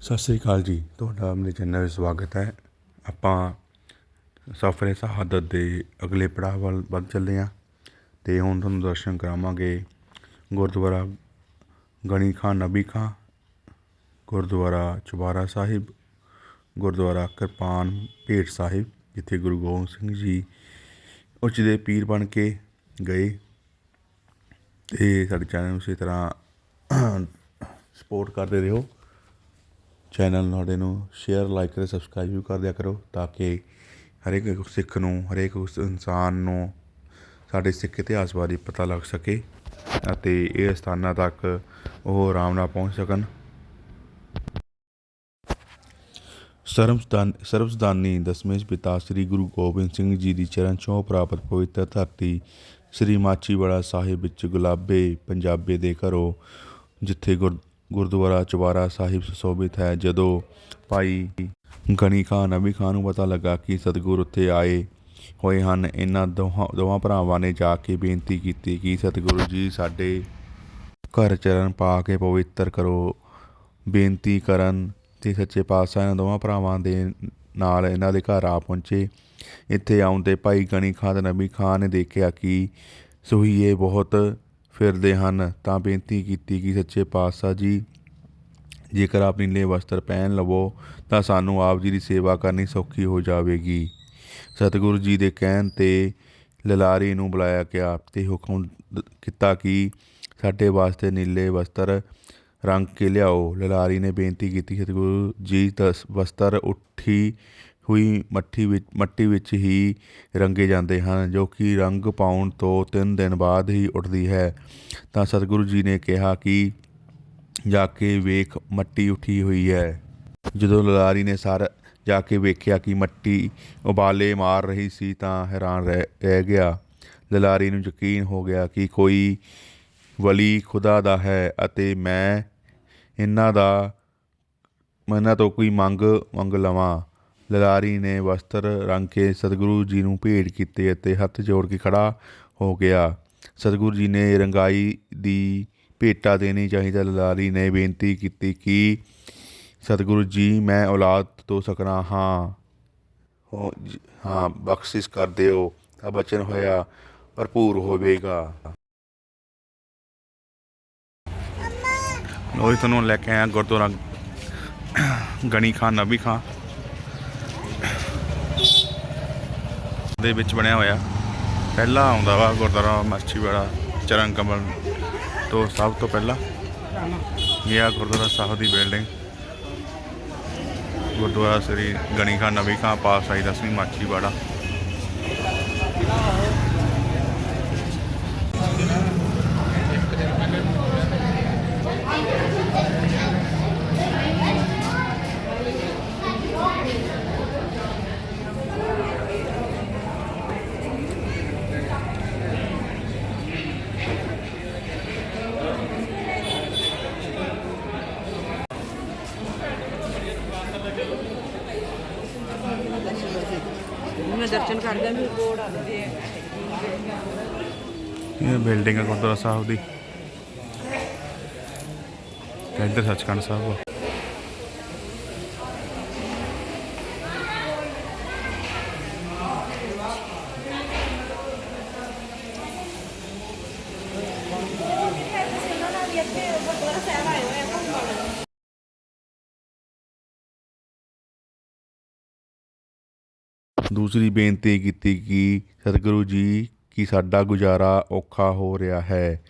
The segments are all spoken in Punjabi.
ਸਤਿ ਸ੍ਰੀ ਅਕਾਲ ਜੀ। ਤੁਹਾਡਾ ਮੇਰੇ ਚੈਨਲ ਵਿੱਚ ਸਵਾਗਤ ਹੈ। ਆਪਾਂ ਸਫਰੇ ਸ਼ਹਾਦਤ ਦੇ ਅਗਲੇ ਪੜਾਅ ਵੱਲ ਵੱਧ ਚੱਲੇ ਹਾਂ ਤੇ ਹੁਣ ਤੁਹਾਨੂੰ ਦਰਸ਼ਨ ਕਰਾਵਾਂਗੇ। ਗੁਰਦੁਆਰਾ ਗਣੀ ਖਾਨ ਨਬੀ ਖਾਂ, ਗੁਰਦੁਆਰਾ ਚੁਬਾਰਾ ਸਾਹਿਬ, ਗੁਰਦੁਆਰਾ ਕਿਰਪਾਨ ਭੇਟ ਸਾਹਿਬ, ਜਿੱਥੇ ਗੁਰੂ ਗੋਬਿੰਦ ਸਿੰਘ ਜੀ ਉੱਚ ਦੇ ਪੀਰ ਬਣ ਕੇ ਗਏ। ਤੇ ਸਾਡੇ ਚੈਨਲ ਨੂੰ ਇਸੇ ਤਰ੍ਹਾਂ ਸਪੋਰਟ ਕਰਦੇ ਰਹੋ। ਚੈਨਲ ਤੁਹਾਡੇ ਨੂੰ ਸ਼ੇਅਰ ਲਾਈਕ ਅਤੇ ਸਬਸਕ੍ਰਾਈਬ ਵੀ ਕਰ ਦਿਆ ਕਰੋ ਤਾਂ ਕਿ ਹਰੇਕ ਸਿੱਖ ਨੂੰ ਹਰੇਕ ਉਸ ਇਨਸਾਨ ਨੂੰ ਸਾਡੇ ਸਿੱਖ ਇਤਿਹਾਸ ਬਾਰੇ ਪਤਾ ਲੱਗ ਸਕੇ ਅਤੇ ਇਹ ਸਥਾਨਾਂ ਤੱਕ ਉਹ ਆਰਾਮ ਨਾਲ ਪਹੁੰਚ ਸਕਣ। ਸਰਬਸਦਾਨ ਸਰਬਸਦਾਨੀ ਦਸਵੇਂ ਪਿਤਾ ਸ੍ਰੀ ਗੁਰੂ ਗੋਬਿੰਦ ਸਿੰਘ ਜੀ ਦੀ ਚਰਨ ਛੋਹ ਪ੍ਰਾਪਤ ਪਵਿੱਤਰ ਧਰਤੀ ਸ੍ਰੀ ਮਾਚੀਵਾੜਾ ਸਾਹਿਬ ਵਿੱਚ ਗੁਲਾਬੇ ਪੰਜਾਬੇ ਦੇ ਘਰੋਂ, ਜਿੱਥੇ ਗੁਰ ਗੁਰਦੁਆਰਾ ਚੁਬਾਰਾ ਸਾਹਿਬ ਸੁਸ਼ੋਭਿਤ ਹੈ। ਜਦੋਂ ਭਾਈ ਗਣੀ ਖਾਨ, ਨਬੀ ਖਾਨ ਨੂੰ ਪਤਾ ਲੱਗਾ ਕਿ ਸਤਿਗੁਰ ਉੱਥੇ ਆਏ ਹੋਏ ਹਨ, ਇਹਨਾਂ ਦੋਹਾਂ ਦੋਵਾਂ ਭਰਾਵਾਂ ਨੇ ਜਾ ਕੇ ਬੇਨਤੀ ਕੀਤੀ ਕਿ ਸਤਿਗੁਰੂ ਜੀ ਸਾਡੇ ਘਰ ਚਰਨ ਪਾ ਕੇ ਪਵਿੱਤਰ ਕਰੋ। ਬੇਨਤੀ ਕਰਨ ਤੇ ਸੱਚੇ ਪਾਤਸ਼ਾਹ ਇਹਨਾਂ ਦੋਵਾਂ ਭਰਾਵਾਂ ਦੇ ਨਾਲ ਇਹਨਾਂ ਦੇ ਘਰ ਆ ਪਹੁੰਚੇ। ਇੱਥੇ ਆਉਂਦੇ ਭਾਈ ਗਣੀ ਖਾਨ ਤੇ ਨਬੀ ਖਾਨ ਨੇ ਦੇਖਿਆ ਕਿ ਸੁਹੀਏ ਬਹੁਤ ਫਿਰਦੇ ਹਨ, ਤਾਂ ਬੇਨਤੀ ਕੀਤੀ ਕਿ ਸੱਚੇ ਪਾਤਸ਼ਾਹ ਜੀ, ਜੇਕਰ ਆਪ ਨੀਲੇ ਵਸਤਰ ਪਹਿਨ ਲਵੋ, ਤਾਂ ਸਾਨੂੰ ਆਪ ਜੀ ਦੀ ਸੇਵਾ ਕਰਨੀ ਸੌਖੀ ਹੋ ਜਾਵੇਗੀ। ਸਤਿਗੁਰੂ ਜੀ ਦੇ ਕਹਿਣ ਤੇ ਲਲਾਰੀ ਨੂੰ ਬੁਲਾਇਆ ਗਿਆ ਤੇ ਹੁਕਮ ਕੀਤਾ ਕਿ ਸਾਡੇ ਵਾਸਤੇ ਨੀਲੇ ਵਸਤਰ ਰੰਗ ਕੇ ਲਿਆਓ। ਲਲਾਰੀ ਨੇ ਬੇਨਤੀ ਕੀਤੀ, ਸਤਿਗੁਰੂ ਜੀ ਦਸ ਵਸਤਰ ਉੱਠੀ ਹੋਈ ਮੱਠੀ ਵਿੱਚ, ਮੱਟੀ ਵਿੱਚ ਹੀ ਰੰਗੇ ਜਾਂਦੇ ਹਨ, ਜੋ ਕਿ ਰੰਗ ਪਾਉਣ ਤੋਂ 3 ਦਿਨ ਬਾਅਦ ਹੀ ਉੱਠਦੀ ਹੈ। ਤਾਂ ਸਤਿਗੁਰੂ ਜੀ ਨੇ ਕਿਹਾ ਕਿ ਜਾ ਕੇ ਵੇਖ, ਮੱਟੀ ਉੱਠੀ ਹੋਈ ਹੈ। ਜਦੋਂ ਲਲਾਰੀ ਨੇ ਸਾਰਾ ਜਾ ਕੇ ਵੇਖਿਆ ਕਿ ਮੱਟੀ ਉਬਾਲੇ ਮਾਰ ਰਹੀ ਸੀ, ਤਾਂ ਹੈਰਾਨ ਰਹਿ ਰਹਿ ਗਿਆ। ਲਲਾਰੀ ਨੂੰ ਯਕੀਨ ਹੋ ਗਿਆ ਕਿ ਕੋਈ ਵਲੀ ਖੁਦਾ ਦਾ ਹੈ ਅਤੇ ਮੈਂ ਇਹਨਾਂ ਦਾ, ਮੈਂ ਇਹਨਾਂ ਤੋਂ ਕੋਈ ਮੰਗ ਮੰਗ ਲਵਾਂ। ਲਲਾਰੀ ਨੇ ਵਸਤਰ ਰੰਗ ਕੇ ਸਤਿਗੁਰੂ ਜੀ ਨੂੰ ਭੇਟ ਕੀਤੇ ਅਤੇ ਹੱਥ ਜੋੜ ਕੇ ਖੜਾ ਹੋ ਗਿਆ। ਸਤਿਗੁਰੂ ਜੀ ਨੇ ਰੰਗਾਈ ਦੀ ਭੇਟਾ ਦੇਣੀ ਚਾਹੀਦਾ। ਲਲਾਰੀ ਨੇ ਬੇਨਤੀ ਕੀਤੀ ਕਿ ਸਤਿਗੁਰੂ ਜੀ ਮੈਂ ਔਲਾਦ ਤੋਂ ਸਕਣਾ ਹਾਂ। ਹੋ ਹਾਂ ਬਖਸ਼ਿਸ਼ ਕਰ ਦਿਓ ਤਾਂ ਬਚਨ ਹੋਇਆ ਭਰਪੂਰ ਹੋਵੇਗਾ। ਲੋ ਜੀ ਤੁਹਾਨੂੰ ਲੈ ਕੇ ਆਇਆ ਗੁਰਦੁਆਰਾ ਗਣੀ ਖਾਨ ਨਬੀ ਖਾਨ ਦੇ ਵਿੱਚ ਬਣਿਆ ਹੋਇਆ। ਪਹਿਲਾ ਆਉਂਦਾ ਵਾ ਗੁਰਦੁਆਰਾ ਮਾਛੀਵਾੜਾ ਚਰਨ ਕਮਲ ਤੋਂ ਸਭ ਤੋਂ ਪਹਿਲਾਂ। ਇਹ ਆ ਗੁਰਦੁਆਰਾ ਸਾਹਿਬ ਦੀ ਬਿਲਡਿੰਗ ਗੁਰਦੁਆਰਾ ਸ੍ਰੀ ਗਣੀ ਖਾਨ ਨਬੀ ਖਾਂ ਪਾਸ ਆਈ ਦਸਵੀਂ ਮਾਛੀਵਾੜਾ ਮੈਂ ਦਰਸ਼ਨ ਕਰਦਾ ਇਹ ਬਿਲਡਿੰਗ ਹੈ ਗੁਰਦੁਆਰਾ ਸਾਹਿਬ ਦੀ। ਤੇ ਇੱਧਰ ਸੱਚਖੰਡ ਸਾਹਿਬ ਆ। ਦੂਸਰੀ ਬੇਨਤੀ ਕੀਤੀ ਕਿ ਸਤਿਗੁਰੂ ਜੀ, ਕਿ ਸਾਡਾ ਗੁਜ਼ਾਰਾ ਔਖਾ ਹੋ ਰਿਹਾ ਹੈ।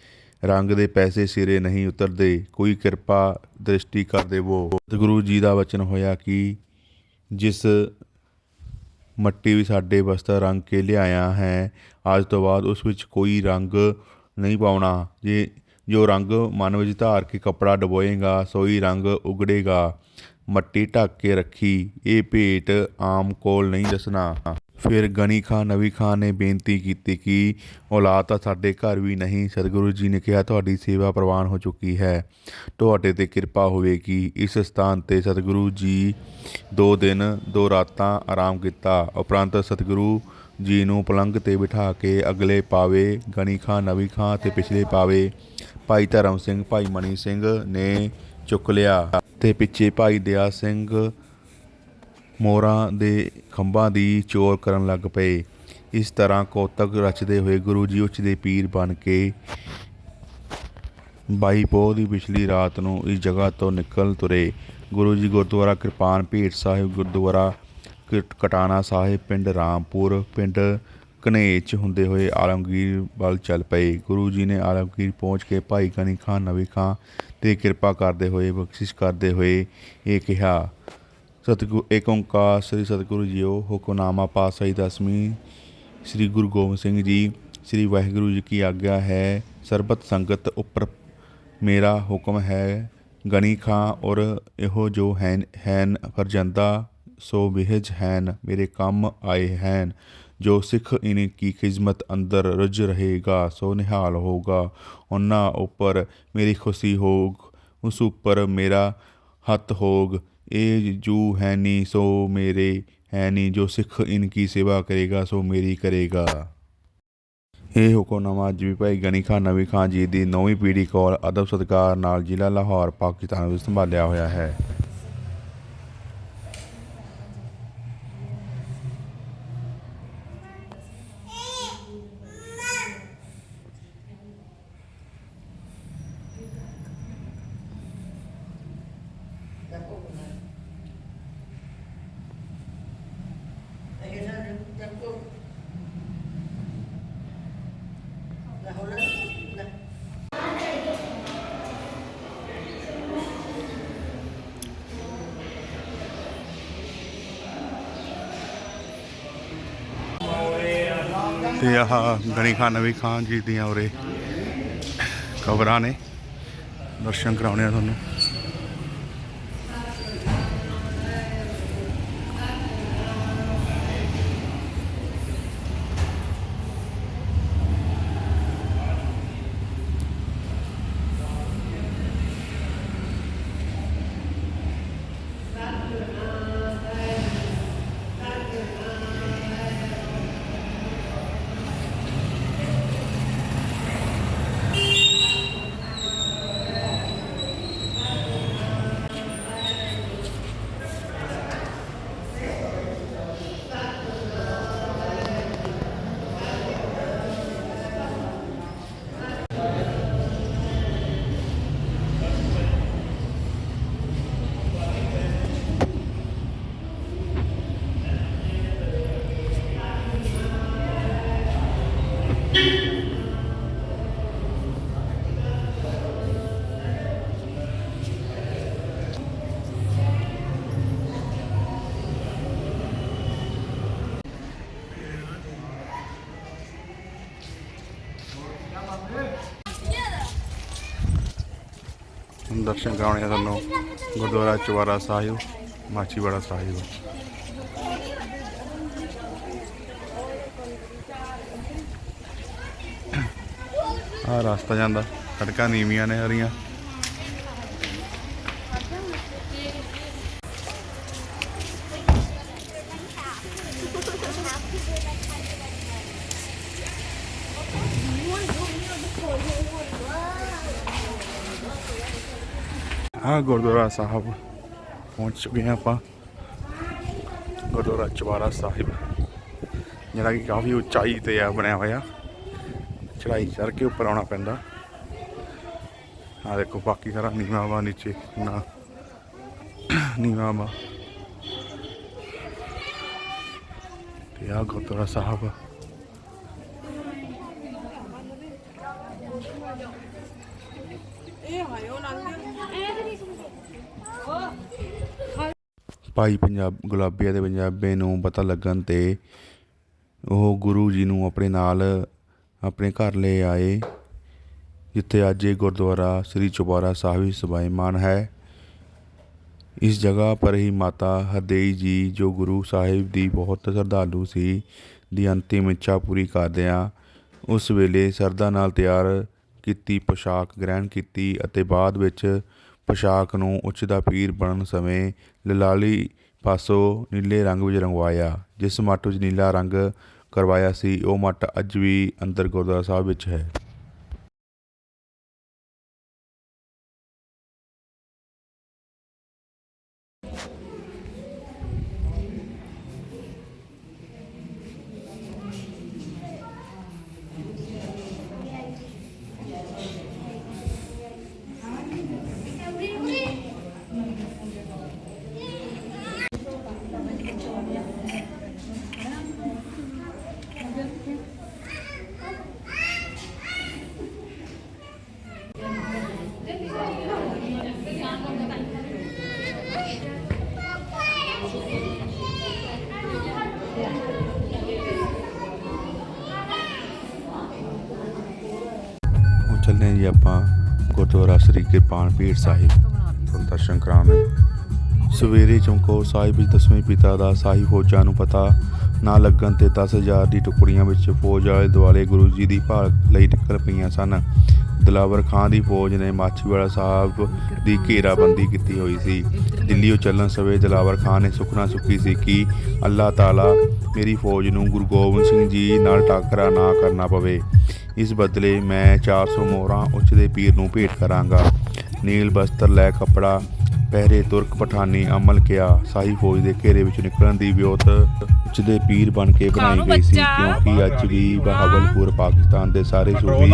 ਰੰਗ ਦੇ ਪੈਸੇ ਸਿਰੇ ਨਹੀਂ ਉਤਰਦੇ, ਕੋਈ ਕਿਰਪਾ ਦ੍ਰਿਸ਼ਟੀ ਕਰ ਦੇਵੋ। ਸਤਿਗੁਰੂ ਜੀ ਦਾ ਵਚਨ ਹੋਇਆ ਕਿ ਜਿਸ ਮੱਟੀ ਵੀ ਸਾਡੇ ਵਸਤਰ ਰੰਗ ਕੇ ਲਿਆਇਆ ਹੈ, ਅੱਜ ਤੋਂ ਬਾਅਦ ਉਸ ਵਿੱਚ ਕੋਈ ਰੰਗ ਨਹੀਂ ਪਾਉਣਾ। ਜੇ ਜੋ ਰੰਗ ਮਨ ਵਿੱਚ ਧਾਰ ਕੇ ਕਪੜਾ ਡਬੋਏਗਾ ਸੋਈ ਰੰਗ ਉਗੜੇਗਾ। ਮੱਟੀ ਢੱਕ ਕੇ ਰੱਖੀ। ਇਹ ਭੇਟ ਆਮ ਕੋਲ ਨਹੀਂ ਦੱਸਣਾ। ਫਿਰ ਗਣੀ ਖਾਨ ਨਵੀ ਖਾਨ ਨੇ ਬੇਨਤੀ ਕੀਤੀ ਕਿ ਔਲਾਦ ਤਾਂ ਸਾਡੇ ਘਰ ਵੀ ਨਹੀਂ, ਸਤਿਗੁਰੂ ਜੀ ਨੇ ਕਿਹਾ ਤੁਹਾਡੀ ਸੇਵਾ ਪ੍ਰਵਾਨ ਹੋ ਚੁੱਕੀ ਹੈ। ਤੁਹਾਡੇ ਤੇ ਕਿਰਪਾ ਹੋਵੇਗੀ। ਇਸ ਸਥਾਨ ਤੇ ਸਤਿਗੁਰੂ ਜੀ ਦੋ ਦਿਨ, ਦੋ ਰਾਤਾਂ ਆਰਾਮ ਕੀਤਾ। ਉਪਰੰਤ ਸਤਿਗੁਰੂ ਜੀ ਨੂੰ ਪਲੰਘ ਤੇ ਬਿਠਾ ਕੇ ਅਗਲੇ ਪਾਵੇ ਗਣੀ ਖਾਨ ਨਵੀ ਖਾਨ ਤੇ ਪਿਛਲੇ ਪਾਵੇ। ਭਾਈ ਧਰਮ ਸਿੰਘ, ਭਾਈ ਮਣੀ ਸਿੰਘ ਨੇ ਚੁੱਕ ਲਿਆ। ਤੇ ਪਿੱਛੇ ਭਾਈ ਦਇਆ ਸਿੰਘ ਮੋਰਾਂ ਦੇ ਖੰਭਾਂ ਦੀ ਚੋਰ ਕਰਨ ਲੱਗ ਪਏ। ਇਸ ਤਰ੍ਹਾਂ ਕੌਤਕ ਰਚਦੇ ਹੋਏ ਗੁਰੂ ਜੀ ਉੱਚ ਦੇ ਪੀਰ ਬਣ ਕੇ ਬਾਈ ਪੋਹ ਦੀ ਪਿਛਲੀ ਰਾਤ ਨੂੰ ਇਸ ਜਗ੍ਹਾ ਤੋਂ ਨਿਕਲ ਤੁਰੇ। ਗੁਰੂ ਜੀ ਗੁਰਦੁਆਰਾ ਕਿਰਪਾਨ ਭੇਟ ਸਾਹਿਬ ਗੁਰਦੁਆਰਾ ਕਟ- ਕਟਾਣਾ ਸਾਹਿਬ, ਪਿੰਡ ਰਾਮਪੁਰ, ਪਿੰਡ ਕਨੇਚ ਹੁੰਦੇ ਹੋਏ ਆਲਮਗੀਰ ਵੱਲ ਚੱਲ ਪਏ। ਗੁਰੂ ਜੀ ਨੇ ਆਲਮਗੀਰ ਪਹੁੰਚ ਕੇ ਭਾਈ ਕਨੀ ਖਾਨ ਨਵੀ ਖਾਂ ਤੇ ਕਿਰਪਾ ਕਰਦੇ ਹੋਏ, ਬਖਸ਼ਿਸ਼ ਕਰਦੇ ਹੋਏ ਇਹ ਕਿਹਾ ਸਤਿਗੁਰ ਏਕ ਓੰਕਾਰ ਸ੍ਰੀ ਸਤਿਗੁਰੂ ਜੀਓ ਹੁਕਮਨਾਮਾ ਪਾਤਸ਼ਾਹੀ ਦਸਵੀਂ ਸ੍ਰੀ ਗੁਰੂ ਗੋਬਿੰਦ ਸਿੰਘ ਜੀ, ਸ੍ਰੀ ਵਾਹਿਗੁਰੂ ਜੀ ਕੀ ਆਗਿਆ ਹੈ, ਸਰਬਤ ਸੰਗਤ ਉੱਪਰ ਮੇਰਾ ਹੁਕਮ ਹੈ ਗਣੀ ਖਾਂ ਔਰ ਇਹੋ ਜੋ ਹੈਨ ਹੈਨ, ਫਰਜੰਦਾ, ਸੋ ਵਿਹਜ ਹੈਨ, ਮੇਰੇ ਕੰਮ ਆਏ ਹੈਨ। ਜੋ ਸਿੱਖ ਇਨ ਕੀ ਖਿਦਮਤ ਅੰਦਰ ਰੁੱਝ ਰਹੇਗਾ, ਸੋ ਨਿਹਾਲ ਹੋਗਾ ਉਹਨਾਂ ਉੱਪਰ ਮੇਰੀ ਖੁਸ਼ੀ ਹੋਗ ਉਸ ਉੱਪਰ ਮੇਰਾ ਹੱਥ ਹੋਗ ਇਹ ਜੂ ਹੈ ਨੀ, ਸੋ ਮੇਰੇ ਹੈ ਨੀ। ਜੋ ਸਿੱਖ ਇਨ ਕੀ ਸੇਵਾ ਕਰੇਗਾ, ਸੋ ਮੇਰੀ ਕਰੇਗਾ। ਇਹ ਹੁਕਮਨਾਮਾ ਜੀ ਭਾਈ ਗਨੀ ਖਾਨ, ਨਵੀ ਖਾਨ ਜੀ ਦੀ ਨੌਵੀਂ ਪੀੜ੍ਹੀ ਕੋਲ ਅਦਬ ਸਤਿਕਾਰ ਨਾਲ ਜ਼ਿਲ੍ਹਾ ਲਾਹੌਰ, ਪਾਕਿਸਤਾਨ ਵਿੱਚ ਸੰਭਾਲਿਆ ਹੋਇਆ ਹੈ। ਤੇ ਆਹ ਗਣੀ ਖਾਨ, ਨਵੀ ਖਾਨ ਜੀ ਦੀਆਂ ਉਰੇ ਕਬਰਾਂ ਨੇ। ਦਰਸ਼ਨ ਕਰਾਉਣੇ ਆ ਤੁਹਾਨੂੰ। ਦਰਸ਼ਨ ਕਰਾਉਣੇ ਆ ਤੁਹਾਨੂੰ ਗੁਰਦੁਆਰਾ ਚਵਾਰਾ ਸਾਹਿਬ ਮਾਚੀਵਾੜਾ ਸਾਹਿਬ। ਆ ਰਸਤਾ ਜਾਂਦਾ। ਸੜਕਾਂ ਨੀਵੀਆਂ ਨੇ ਹਰੀਆਂ ਆ ਗੁਰਦੁਆਰਾ ਸਾਹਿਬ, ਪਹੁੰਚ ਚੁੱਕੇ ਹਾਂ ਆਪਾਂ। ਗੁਰਦੁਆਰਾ ਚਵਾਰਾ ਸਾਹਿਬ, ਜਿਹੜਾ ਕਿ ਕਾਫੀ ਉਚਾਈ ਤੇ ਆ, ਬਣਿਆ ਹੋਇਆ। ਚੜਾਈ ਚੜ ਕੇ ਉੱਪਰ ਆਉਣਾ ਪੈਂਦਾ। ਆ ਦੇਖੋ ਬਾਕੀ ਸਾਰਾ ਨੀਵਾਂ ਵਾ ਨੀਚੇ, ਨਾ। ਨੀਵਾਂ ਵਾ ਤੇ ਆ ਗੁਰਦੁਆਰਾ ਸਾਹਿਬ। ਭਾਈ ਪੰਜਾਬ, ਗੁਲਾਬੀਆ ਦੇ ਪੰਜਾਬੇ ਨੂੰ ਪਤਾ ਲੱਗਣ ਤੇ ਉਹ ਗੁਰੂ ਜੀ ਨੂੰ ਆਪਣੇ ਨਾਲ ਆਪਣੇ ਘਰ ਲੈ ਆਏ, ਜਿੱਥੇ ਅੱਜ ਇਹ ਗੁਰਦੁਆਰਾ ਸ੍ਰੀ ਚੁਬਾਰਾ ਸਾਹਿਬ ਸਬਾਈਮਾਨ ਹੈ। ਇਸ ਜਗ੍ਹਾ ਪਰ ਹੀ ਮਾਤਾ ਹਰਦੇਈ ਜੀ, ਜੋ ਗੁਰੂ ਸਾਹਿਬ ਦੀ ਬਹੁਤ ਸ਼ਰਧਾਲੂ ਸੀ, ਦੀ ਅੰਤਿਮ ਇੱਛਾ ਪੂਰੀ ਕਰਦਿਆਂ ਉਸ ਵੇਲੇ ਸਰਦਾ ਨਾਲ ਤਿਆਰ ਕੀਤੀ ਪੋਸ਼ਾਕ ਗ੍ਰਹਿਣ ਕੀਤੀ ਅਤੇ ਬਾਅਦ ਵਿੱਚ ਪੋਸ਼ਾਕ ਨੂੰ ਉੱਚ ਦਾ ਪੀਰ ਬਣਨ ਸਮੇਂ ਲਲਾਲੀ ਪਾਸੋਂ ਨੀਲੇ ਰੰਗ ਵਿੱਚ ਰੰਗਵਾਇਆ, ਜਿਸ ਮੱਟ ਵਿੱਚ ਨੀਲਾ ਰੰਗ ਕਰਵਾਇਆ ਸੀ ਉਹ ਮੱਟ ਅੱਜ ਵੀ ਅੰਦਰ ਗੁਰਦੁਆਰਾ ਸਾਹਿਬ ਵਿੱਚ ਹੈ। ਰਹੇ ਜੀ ਆਪਾਂ ਗੁਰਦੁਆਰਾ ਸ੍ਰੀ ਕਿਰਪਾਨ ਪੀਰ ਸਾਹਿਬ ਤੋਂ ਦਰਸ਼ਨ ਕਰਾਉਣੇ ਸਵੇਰੇ ਚਮਕੌਰ ਸਾਹਿਬ ਵਿੱਚ ਦਸਵੇਂ ਪਿਤਾ ਦਾ ਸਾਈ ਫੌਜਾਂ ਨੂੰ ਪਤਾ ਨਾ ਲੱਗਣ ਤੇ 10000 ਦੀ ਟੁਕੜੀਆਂ ਵਿੱਚ ਫੌਜ ਵਾਲੇ ਦੁਆਲੇ ਗੁਰੂ ਜੀ ਦੀ ਭਾਲ ਲਈ ਨਿਕਲ ਪਈਆਂ ਸਨ। ਦਲਾਵਰ ਖਾਨ ਦੀ ਫੌਜ ਨੇ ਮਾਛੀਵਾੜਾ ਸਾਹਿਬ ਦੀ ਘੇਰਾਬੰਦੀ ਕੀਤੀ ਹੋਈ ਸੀ। ਦਿੱਲੀੋਂ ਚੱਲਣ ਸਮੇਂ ਦਲਾਵਰ ਖਾਨ ਨੇ ਸੁਖਨਾ ਸੁਖੀ ਸੀ ਕਿ ਅੱਲਾਹ ਤਾਲਾ ਮੇਰੀ ਫੌਜ ਨੂੰ ਗੁਰੂ ਗੋਬਿੰਦ ਸਿੰਘ ਜੀ ਨਾਲ ਟਾਕਰਾ ਨਾ ਕਰਨਾ ਪਵੇ। ਇਸ ਬਦਲੇ ਮੈਂ 400 ਮੋਹਰਾਂ ਉੱਚ ਦੇ ਪੀਰ ਨੂੰ ਭੇਟ ਕਰਾਂਗਾ। ਨੀਲ ਬਸਤਰ, ਲੈ ਕਪੜਾ, ਪਹਿਰੇ ਤੁਰਕ ਪਠਾਨੀ, ਅਮਲ ਕਿਆ, ਸ਼ਾਹੀ ਫੌਜ ਦੇ ਘੇਰੇ ਵਿੱਚ ਨਿਕਲਣ ਦੀ ਵਿਉਤ ਉੱਚ ਦੇ ਪੀਰ ਬਣ ਕੇ ਬਣਾਈ ਗਈ ਸੀ ਕਿਉਂਕਿ ਅੱਜ ਵੀ ਬਹਾਵਲਪੁਰ ਪਾਕਿਸਤਾਨ ਦੇ ਸਾਰੇ ਸੂਫੀ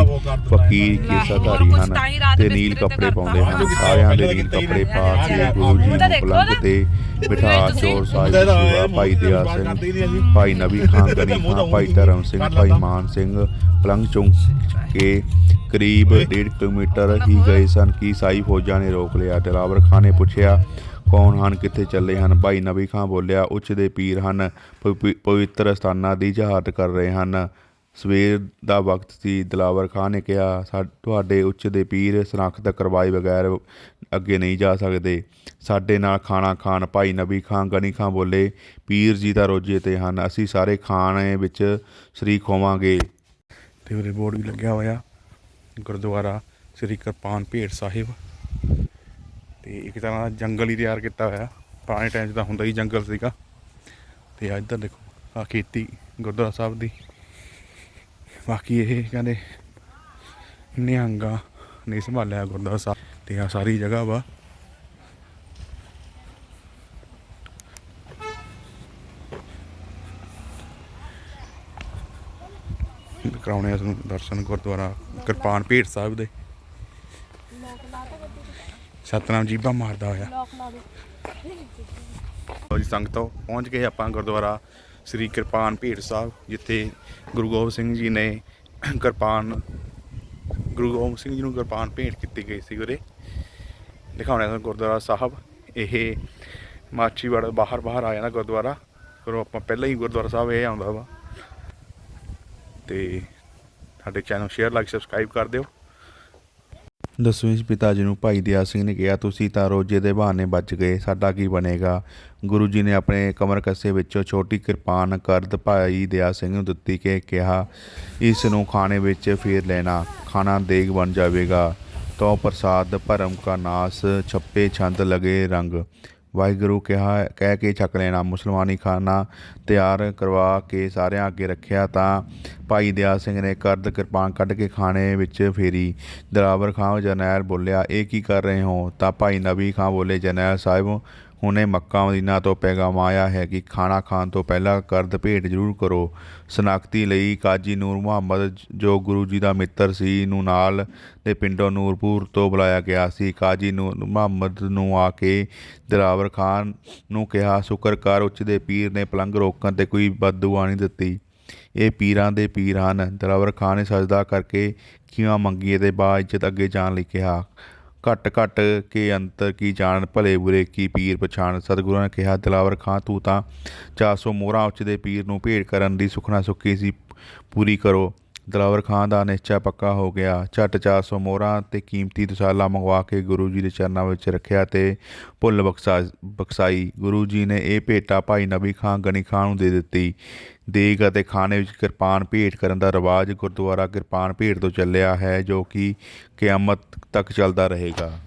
ਫਕੀਰ ਕੇਸਾਧਾਰੀ ਹਨ ਤੇ ਨੀਲ ਕੱਪੜੇ ਪਾਉਂਦੇ ਹਨ। ਸਾਰਿਆਂ ਦੇ ਨੀਲ ਕੱਪੜੇ ਪਾ ਕੇ ਗੁਰੂ ਜੀ ਨੂੰ ਪਲੰਗ ਤੇ ਬਿਠਾ ਚੋਰ ਸਾਹਿਬ ਸੇਵਾ ਭਾਈ ਦਿਆ ਸਿੰਘ ਭਾਈ ਨਬੀ ਖਾਨ ਖਾਨ ਭਾਈ ਧਰਮ ਸਿੰਘ ਭਾਈ ਮਾਨ ਸਿੰਘ ਪਲੰਗ ਚੌਂਕ ਕੇ ਕਰੀਬ 1.5 ਕਿਲੋਮੀਟਰ ਹੀ ਗਏ ਸਨ ਕਿ ਸਾਈ ਫੌਜਾਂ ਨੇ ਰੋਕ ਲਿਆ। ਦਿਲਾਵਰ ਖਾਨ ਨੇ ਪੁੱਛਿਆ ਕੌਣ ਹਨ, ਕਿੱਥੇ ਚੱਲੇ ਹਨ? ਭਾਈ ਨਬੀ ਖਾਂ ਬੋਲਿਆ, ਉੱਚ ਦੇ ਪੀਰ ਹਨ, ਪਵਿ- ਪਵਿੱਤਰ ਸਥਾਨਾਂ ਦੀ ਜਹਾਦ ਕਰ ਰਹੇ ਹਨ। ਸਵੇਰ ਦਾ ਵਕਤ ਸੀ, ਦਲਾਵਰ ਖਾਨ ਨੇ ਕਿਹਾ, "ਸਾ- ਤੁਹਾਡੇ ਉੱਚ ਦੇ ਪੀਰ ਸਨਾਖਤ ਕਰਵਾਏ ਬਗੈਰ ਅੱਗੇ ਨਹੀਂ ਜਾ ਸਕਦੇ। ਸਾਡੇ ਨਾਲ ਖਾਣਾ ਖਾਣ, ਭਾਈ ਨਬੀ ਖਾਨ ਗਨੀ ਖਾਨ ਬੋਲੇ, ਪੀਰ ਜੀ ਦਾ ਰੋਜੇ ਤੇ ਹਨ, ਅਸੀਂ ਸਾਰੇ ਖਾਣੇ ਵਿੱਚ ਸ਼ਰੀਕ ਹੋਵਾਂਗੇ। ਤੇ ਉਰੇ ਬੋਰਡ ਵੀ ਲੱਗਿਆ ਹੋਇਆ, ਗੁਰਦੁਆਰਾ ਸ੍ਰੀ ਕਿਰਪਾਨ ਭੇਟ ਸਾਹਿਬ। ਤੇ ਇੱਕ ਤਰ੍ਹਾਂ ਦਾ ਜੰਗਲ ਹੀ ਤਿਆਰ ਕੀਤਾ ਹੋਇਆ। ਪੁਰਾਣੇ ਟਾਈਮ 'ਚ ਤਾਂ ਹੁੰਦਾ ਹੀ ਜੰਗਲ ਸੀਗਾ। ਤੇ ਆ ਇੱਧਰ ਦੇਖੋ ਆ ਖੇਤੀ, ਗੁਰਦੁਆਰਾ ਸਾਹਿਬ ਦੀ। ਬਾਕੀ ਇਹ ਕਹਿੰਦੇ ਨਿਹੰਗਾ ਨਹੀਂ ਸੰਭਾਲਿਆ ਗੁਰਦੁਆਰਾ ਸਾਹਿਬ ਤੇ ਆ ਸਾਰੀ ਜਗ੍ਹਾ ਵਾ। ਕਰਾਉਣੇ ਆ ਤੁਹਾਨੂੰ ਦਰਸ਼ਨ ਗੁਰਦੁਆਰਾ ਕਿਰਪਾਨ ਭੇਟ ਸਾਹਿਬ ਦੇ। ਸਤਨਾਮ ਜੀਬਾ ਮਾਰਦਾ ਹੋਇਆ। ਲਓ ਜੀ ਸੰਗਤੋ ਪਹੁੰਚ ਗਏ ਆਪਾਂ ਗੁਰਦੁਆਰਾ ਸ੍ਰੀ ਕਿਰਪਾਨ ਭੇਟ ਸਾਹਿਬ ਜਿੱਥੇ ਗੁਰੂ ਗੋਬਿੰਦ ਸਿੰਘ ਜੀ ਨੇ ਕਿਰਪਾਨ ਗੁਰੂ ਗੋਬਿੰਦ ਸਿੰਘ ਜੀ ਨੂੰ ਕਿਰਪਾਨ ਭੇਟ ਕੀਤੀ ਗਈ ਸੀ ਉਰੇ। ਦਿਖਾਉਣਾ ਤੁਹਾਨੂੰ ਗੁਰਦੁਆਰਾ ਸਾਹਿਬ। ਇਹ ਮਾਚੀਵਾੜਾ ਬਾਹਰ ਬਾਹਰ ਆ ਜਾਂਦਾ ਗੁਰਦੁਆਰਾ। ਫਿਰ ਆਪਾਂ ਪਹਿਲਾਂ ਹੀ ਗੁਰਦੁਆਰਾ ਸਾਹਿਬ ਇਹ ਆਉਂਦਾ ਵਾ। ਤੇ ਸਾਡੇ ਚੈਨਲ ਸ਼ੇਅਰ ਲਾਈਕ ਸਬਸਕ੍ਰਾਈਬ ਕਰ ਦਿਓ। ਦਸਵੇਂ ਚ ਪਿਤਾ ਜੀ ਨੂੰ, ਭਾਈ ਦਿਆ ਸਿੰਘ ਨੇ ਕਿਹਾ, ਤੁਸੀਂ ਤਾਂ ਰੋਜੇ ਦੇ ਬਹਾਨੇ ਬਚ ਗਏ, ਸਾਡਾ ਕੀ ਬਣੇਗਾ? ਗੁਰੂ ਜੀ ਨੇ ਆਪਣੇ ਕਮਰ ਕੱਸੇ ਵਿੱਚੋਂ ਛੋਟੀ ਕਿਰਪਾਨ ਕਰਦ ਭਾਈ ਦਿਆ ਸਿੰਘ ਨੂੰ ਦਿੱਤੀ ਕਿ ਕਿਹਾ, ਇਸ ਨੂੰ ਖਾਣੇ ਵਿੱਚ ਫੇਰ ਲੈਣਾ, ਖਾਣਾ ਦੇਗ ਬਣ ਜਾਵੇਗਾ। ਤੋ ਪ੍ਰਸਾਦ ਭਰਮ ਕਾ ਨਾਸ, ਛੱਪੇ ਛੰਦ ਲਗੇ ਰੰਗ। ਵਾਹਿਗੁਰੂ ਕਿਹਾ, ਕਹਿ ਕੇ ਛਕ ਲੈਣਾ, ਮੁਸਲਮਾਨੀ ਖਾਨਾ ਤਿਆਰ ਕਰਵਾ ਕੇ ਸਾਰਿਆਂ ਅੱਗੇ ਰੱਖਿਆ ਤਾਂ ਭਾਈ ਦਿਆ ਸਿੰਘ ਨੇ ਕਰਦ ਕਿਰਪਾਨ ਕੱਢ ਕੇ ਖਾਣੇ ਵਿੱਚ ਫੇਰੀ। ਦਰਾਵਰ ਖਾਂ ਜਰਨੈਲ ਬੋਲਿਆ, ਇਹ ਕੀ ਕਰ ਰਹੇ ਹੋ? ਤਾਂ ਭਾਈ ਨਬੀ ਖਾਂ ਬੋਲੇ, ਜਰਨੈਲ ਸਾਹਿਬ ਹੁਣੇ ਮੱਕਾ ਮਦੀਨਾ ਤੋਂ ਪੈਗਾਮ ਆਇਆ ਹੈ ਕਿ ਖਾਣਾ ਖਾਣ ਤੋਂ ਪਹਿਲਾਂ ਕਰਦ ਭੇਟ ਜ਼ਰੂਰ ਕਰੋ। ਸਨਾਖਤੀ ਲਈ ਕਾਜੀ ਨੂਰ ਮੁਹੰਮਦ ਜੋ ਗੁਰੂ ਜੀ ਦਾ ਮਿੱਤਰ ਸੀ ਨੂੰ ਨਾਲ ਦੇ ਪਿੰਡੋਂ ਨੂਰਪੁਰ ਤੋਂ ਬੁਲਾਇਆ ਗਿਆ ਸੀ। ਕਾਜੀ ਨੂਰ ਮੁਹੰਮਦ ਨੂੰ ਆ ਕੇ ਦਰਾਵਰ ਖਾਨ ਨੂੰ ਕਿਹਾ, ਸ਼ੁਕਰ ਉੱਚ ਦੇ ਪੀਰ ਨੇ ਪਲੰਗ ਰੋਕਣ ਤੇ ਕੋਈ ਬਦਦੁਆ ਨਹੀਂ ਦਿੱਤੀ। ਇਹ ਪੀਰਾਂ ਦੇ ਪੀਰ ਹਨ। ਦਰਾਵਰ ਖਾਨ ਨੇ ਸਜਦਾ ਕਰਕੇ ਖੀਆਂ ਮੰਗੀ ਤੇ ਬਾ ਇੱਜ਼ਤ ਅੱਗੇ ਜਾਣ ਲਈ ਕਿਹਾ। ਘਟ ਘਟ ਕੇ ਅੰਤਰ ਕੀ ਜਾਣ ਭਲੇ ਬੁਰੇ ਕੀ ਪੀਰ ਪਛਾਣ ਸਤਿਗੁਰੂ ਨੇ ਕਿਹਾ, ਦਿਲਾਵਰ ਖਾਂ ਤੂੰ ਤਾਂ 400 ਮੋਹਰਾਂ ਉੱਚ ਦੇ ਪੀਰ ਨੂੰ ਭੇਟ ਕਰਨ ਦੀ ਸੁਖਨਾ ਸੁੱਕੀ ਸੀ, ਪੂਰੀ ਕਰੋ। ਦਲਾਵਰ ਖਾਂ ਦਾ ਨਿਸ਼ਚਾ ਪੱਕਾ ਹੋ ਗਿਆ। ਝੱਟ 400 ਮੋਹਰਾਂ ਤੇ ਕੀਮਤੀ ਦਸਾਲਾ ਮੰਗਵਾ ਕੇ ਗੁਰੂ ਜੀ ਦੇ ਚਰਨਾਂ ਵਿੱਚ ਰੱਖਿਆ ਤੇ ਭੁੱਲ ਬਖਸ਼ਾ ਬਖਸ਼ਾਈ ਗੁਰੂ ਜੀ ਨੇ ਇਹ ਭੇਟਾ ਭਾਈ ਨਬੀ ਖਾਂ ਗਨੀ ਖਾਂ ਨੂੰ ਦੇ ਦਿੱਤੀ। ਦੇਗ ਅਤੇ ਖਾਣੇ ਵਿੱਚ ਕਿਰਪਾਨ ਭੇਟ ਕਰਨ ਦਾ ਰਿਵਾਜ ਗੁਰਦੁਆਰਾ ਕਿਰਪਾਨ ਭੇਟ ਤੋਂ ਚੱਲਿਆ ਹੈ, ਜੋ ਕਿ ਕਿਆਮਤ ਤੱਕ ਚੱਲਦਾ ਰਹੇਗਾ।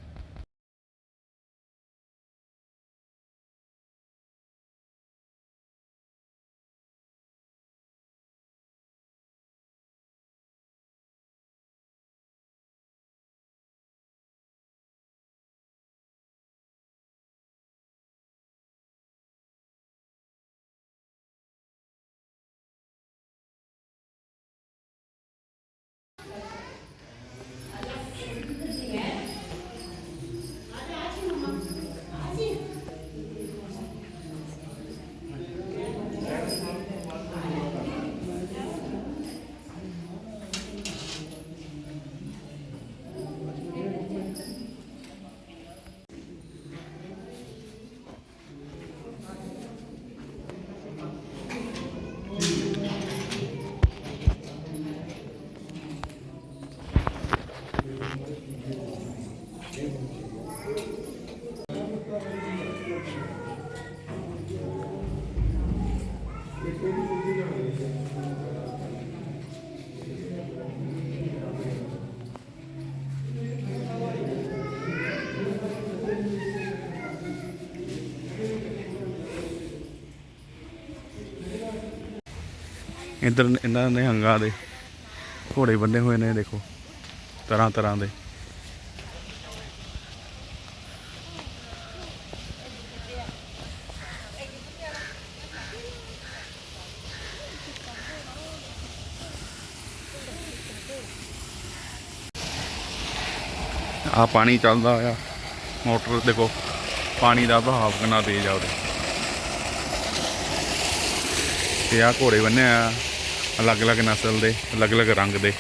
ਇੱਧਰ ਇਹਨਾਂ ਨੇ ਹੰਗਾ ਦੇ ਘੋੜੇ ਬੰਨੇ ਹੋਏ ਨੇ, ਦੇਖੋ। ਤਰ੍ਹਾਂ ਤਰ੍ਹਾਂ ਦੇ। ਆ ਪਾਣੀ ਚੱਲਦਾ ਆ ਮੋਟਰ, ਦੇਖੋ, ਪਾਣੀ ਦਾ ਬਹਾਵ ਕਿੰਨਾ ਤੇਜ਼ ਆ ਉਹਦੇ। ਤੇ ਆ ਘੋੜੇ ਬੰਨਿਆ ਆ। ਅਲੱਗ-ਅਲੱਗ ਨਸਲ ਦੇ ਅਲੱਗ-ਅਲੱਗ ਰੰਗ ਦੇ।